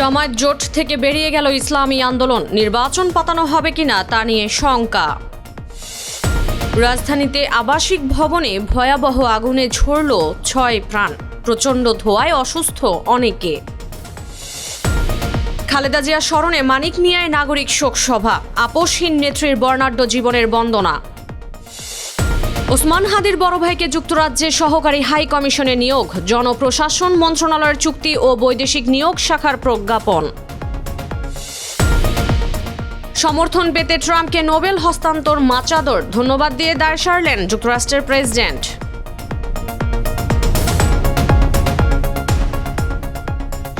জামায়াত জোট থেকে বেরিয়ে গেল ইসলামী আন্দোলন। নির্বাচন পাতানো হবে কিনা তা নিয়ে শঙ্কা। রাজধানীতে আবাসিক ভবনে ভয়াবহ আগুনে ঝরল ছয় প্রাণ। প্রচণ্ড ধোঁয়ায় অসুস্থ অনেকে। খালেদা জিয়া স্মরণে মানিক মিয়ায় নাগরিক শোক সভা আপোষহীন নেত্রীর বর্ণাঢ্য জীবনের বন্দনা। ওসমান হাদির বড় ভাইকে যুক্তরাজ্যে সহকারী হাই কমিশনে নিয়োগ, জনপ্রশাসন মন্ত্রণালয়ের চুক্তি ও বৈদেশিক নিয়োগ শাখার প্রজ্ঞাপন। সমর্থন পেতে ট্রাম্পকে নোবেল হস্তান্তর মাচাদর, ধন্যবাদ দিয়ে দায় সারলেন যুক্তরাষ্ট্রের প্রেসিডেন্ট।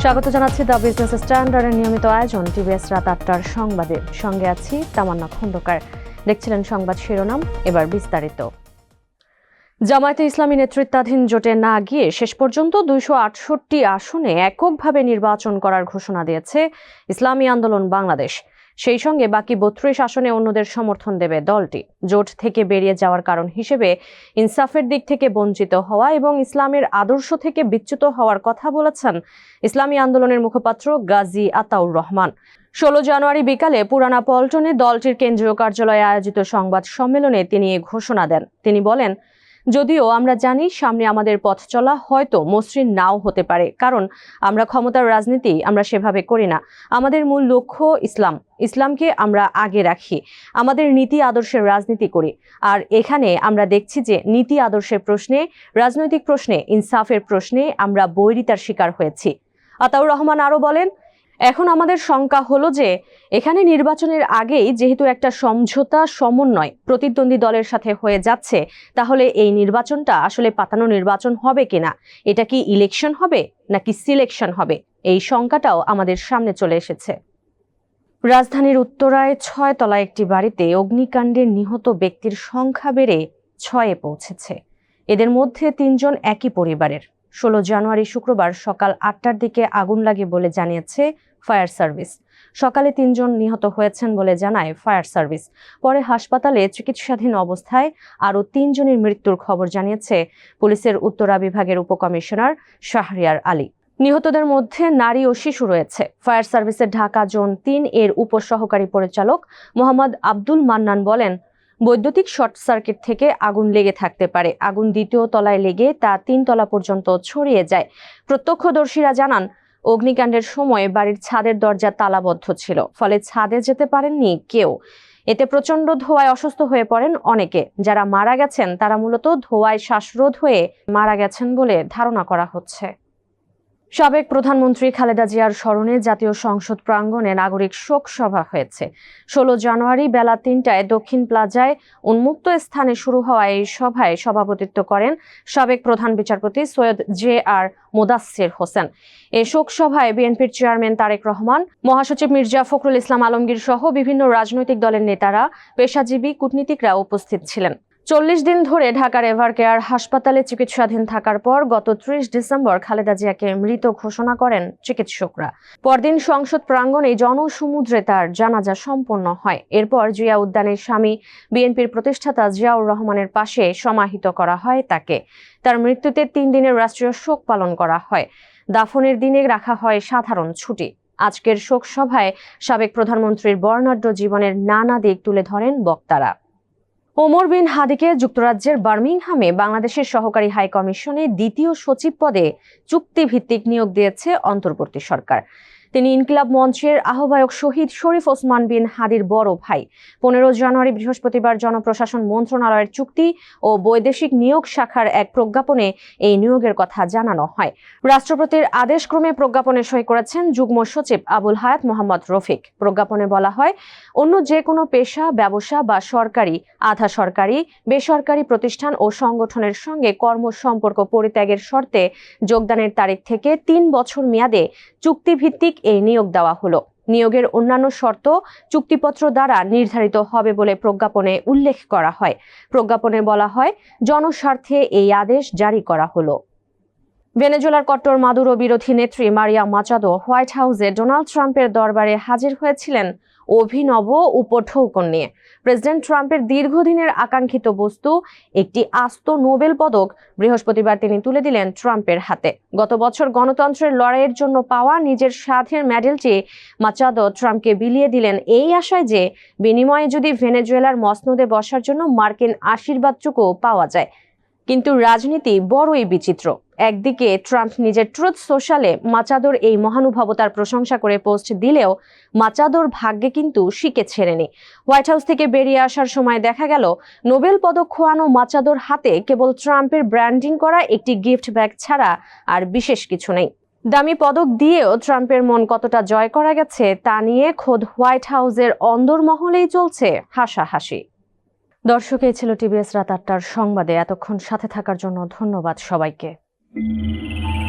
স্বাগত জানাচ্ছি দ্য বিজনেস স্ট্যান্ডার্ডের নিয়মিত আয়োজন, টিভিএস রাত আটটার সংবাদে। সঙ্গে আছি তামান্না খন্দকার। দেখছিলেন সংবাদ শিরোনাম, এবার বিস্তারিত। জামায়াতে ইসলামী নেতৃত্বাধীন জোটে না গিয়ে শেষ পর্যন্ত দুইশো আটষট্টি আসনে এককভাবে নির্বাচন করার ঘোষণা দিয়েছে ইসলামী আন্দোলন বাংলাদেশ। সেই সঙ্গে বাকি বত্রিশ আসনে অন্যদের সমর্থন দেবে দলটি। জোট থেকে বেরিয়ে যাওয়ার কারণ হিসেবে ইনসাফের দিক থেকে বঞ্চিত হওয়া এবং ইসলামের আদর্শ থেকে বিচ্যুত হওয়ার কথা বলেছেন ইসলামী আন্দোলনের মুখপাত্র গাজী আতাউর রহমান। ষোলো জানুয়ারি বিকালে পুরানা পল্টনে দলটির কেন্দ্রীয় কার্যালয়ে আয়োজিত সংবাদ সম্মেলনে তিনি এ ঘোষণা দেন। তিনি বলেন যদিও আমরা জানি সামনে আমাদের পথ চলা হয়তো মসৃণ নাও হতে পারে, কারণ আমরা ক্ষমতার রাজনীতি আমরা সেভাবে করি না। আমাদের মূল লক্ষ্য ইসলাম। ইসলামকে আমরা আগে রাখি। আমাদের নীতি আদর্শের রাজনীতি করি। আর এখানে আমরা দেখছি যে নীতি আদর্শের প্রশ্নে, রাজনৈতিক প্রশ্নে, ইনসাফের প্রশ্নে আমরা বৈরিতার শিকার হয়েছি। আতাউর রহমান আরও বলেন এখন আমাদের শঙ্কা হলো যে, এখানে নির্বাচনের আগেই যেহেতু একটা সমঝোতা, সমন্বয় প্রতিদ্বন্দ্বী দলের সাথে হয়ে যাচ্ছে, তাহলে এই নির্বাচনটা আসলে পাতানো নির্বাচন হবে কিনা? এটা কি ইলেকশন হবে নাকি সিলেকশন হবে? এই শঙ্কাটাও আমাদের সামনে চলে এসেছে। রাজধানীর উত্তরায় ছয় তলা একটি বাড়িতে অগ্নিকাণ্ডে নিহত ব্যক্তির সংখ্যা বেড়ে ছয়ে পৌঁছেছে। এদের মধ্যে তিনজন একই পরিবারের। ষোলো জানুয়ারি শুক্রবার সকাল আটটার দিকে আগুন লাগে বলে জানিয়েছে ফায়ার সার্ভিস। সকালে তিনজন নিহত হয়েছেন বলে জানায় ফায়ার সার্ভিস। পরে হাসপাতালে চিকিৎসাধীন অবস্থায় আরও তিনজনের মৃত্যুর খবর জানিয়েছে পুলিশের উত্তরা বিভাগের উপকমিশনার শাহরিয়ার আলী। নিহতদের মধ্যে নারী ও শিশু রয়েছে। ফায়ার সার্ভিসের ঢাকা জোন তিন এর উপসহকারী পরিচালক মোহাম্মদ আব্দুল মান্নান বলেন, বৈদ্যুতিক শর্ট সার্কিট থেকে আগুন লেগে থাকতে পারে। আগুন দ্বিতীয় তলায় লেগে তা তিন তলা পর্যন্ত ছড়িয়ে যায়। প্রত্যক্ষদর্শীরা জানান অগ্নিকাণ্ডের সময় বাড়ির ছাদের দরজা তালাবদ্ধ ছিল। ফলে ছাদে যেতে পারেননি কেউ। এতে প্রচণ্ড ধোয়ায় অসুস্থ হয়ে পড়েন অনেকে। যারা মারা গেছেন, তারা মূলত ধোয়ায় শ্বাসরোধ হয়ে মারা গেছেন বলে ধারণা করা হচ্ছে। সাবেক প্রধানমন্ত্রী খালেদা জিয়ার স্মরণে জাতীয় সংসদ প্রাঙ্গণে নাগরিক শোক সভা হয়েছে। ষোলো জানুয়ারি বেলা তিনটায় দক্ষিণ প্লাজায় উন্মুক্ত স্থানে শুরু হওয়া এই সভায় সভাপতিত্ব করেন সাবেক প্রধান বিচারপতি সৈয়দ জে আর মোদাচ্ছির হোসেন। এ শোক সভায় বিএনপির চেয়ারম্যান তারেক রহমান, মহাসচিব মির্জা ফখরুল ইসলাম আলমগীর সহ বিভিন্ন রাজনৈতিক দলের নেতারা, পেশাজীবী, কূটনীতিকরা উপস্থিত ছিলেন। চল্লিশ দিন ধরে ঢাকার এভার কেয়ার হাসপাতালে চিকিৎসাধীন থাকার পর গত ত্রিশ ডিসেম্বর খালেদা জিয়াকে মৃত ঘোষণা করেন চিকিৎসকরা। পরদিন সংসদ প্রাঙ্গণে জনসমুদ্রে তার জানাজা সম্পন্ন হয়। এরপর জিয়া উদ্যানের স্বামী বিএনপির প্রতিষ্ঠাতা জিয়াউর রহমানের পাশে সমাহিত করা হয় তাকে। তার মৃত্যুতে তিন দিনের রাষ্ট্রীয় শোক পালন করা হয়। দাফনের দিনে রাখা হয় সাধারণ ছুটি। আজকের শোক সভায় সাবেক প্রধানমন্ত্রীর বর্ণাঢ্য জীবনের নানা দিক তুলে ধরেন বক্তারা। ওমর বিন হাদিকে যুক্তরাজ্যের বার্মিংহামে বাংলাদেশের সহকারী হাই কমিশনে দ্বিতীয় সচিব পদে চুক্তিভিত্তিক নিয়োগ দিয়েছে অন্তর্বর্তী সরকার। তিনি ইনকিলাব মঞ্চের আহ্বায়ক শহীদ শরীফ ওসমান বিন হাদির বড় ভাই। পনেরো জানুয়ারি বৃহস্পতিবার জনপ্রশাসন মন্ত্রণালয়ের চুক্তি ও বৈদেশিক নিয়োগ শাখার এক প্রজ্ঞাপনে এই নিয়োগের কথা জানানো হয়। রাষ্ট্রপতির আদেশক্রমে প্রজ্ঞাপনে সই করেছেন যুগ্ম সচিব আবুল হায়াত মোহাম্মদ রফিক। প্রজ্ঞাপনে বলা হয়, অন্য যে কোনো পেশা, ব্যবসা বা সরকারি, আধা সরকারি, বেসরকারি প্রতিষ্ঠান ও সংগঠনের সঙ্গে কর্ম সম্পর্ক পরিত্যাগের শর্তে যোগদানের তারিখ থেকে তিন বছর মেয়াদে চুক্তিভিত্তিক এই নিয়োগ দেওয়া হলো। নিয়োগের অন্যান্য শর্ত চুক্তিপত্র দ্বারা নির্ধারিত হবে বলে প্রজ্ঞাপনে উল্লেখ করা হয়। প্রজ্ঞাপনে বলা হয়, জনস্বার্থে এই আদেশ জারি করা হলো। ভেনেজুয়েলার কট্টর মাদুরো বিরোধী নেত্রী মারিয়া মাচাদো হোয়াইট হাউসে ডোনাল্ড ট্রাম্পের দরবারে হাজির হয়েছিলেন অভিনব উপঠৌকন নিয়ে। প্রেসিডেন্ট ট্রাম্পের দীর্ঘদিনের আকাঙ্ক্ষিত বস্তু, একটি আস্ত নোবেল পদক বৃহস্পতিবার তিনি তুলে দিলেন ট্রাম্পের হাতে। গত বছর গণতন্ত্রের লড়াইয়ের জন্য পাওয়া নিজের সাধের মেডেলটি মাচাদো ট্রাম্পকে বিলিয়ে দিলেন এই আশায় যে বিনিময়ে যদি ভেনেজুয়েলার মসনদে বসার জন্য মার্কিন আশীর্বাদটুকু পাওয়া যায়। কিন্তু রাজনীতি বড়ই বিচিত্র। একদিকে ট্রাম্প নিজের ট্রুথ সোশ্যালে মাচাদোর এই মহানুভবতার প্রশংসা করে পোস্ট দিলেও মাচাদোর ভাগ্যে কিন্তু শিকে ছেড়েনি। হোয়াইট হাউস থেকে বেরিয়ে আসার সময় দেখা গেল, নোবেল পদক খোয়ানো মাচাদোর হাতে কেবল ট্রাম্পের ব্র্যান্ডিং করা একটি গিফট ব্যাগ ছাড়া আর বিশেষ কিছু নেই। দামি পদক দিয়েও ট্রাম্পের মন কতটা জয় করা গেছে তা নিয়ে খোদ হোয়াইট হাউসের অন্দরমহলেই চলছে হাসাহাসি। দর্শক, এই ছিল টিভিএস রাত আটটার সংবাদে। এতক্ষণ সাথে থাকার জন্য ধন্যবাদ সবাইকে। Música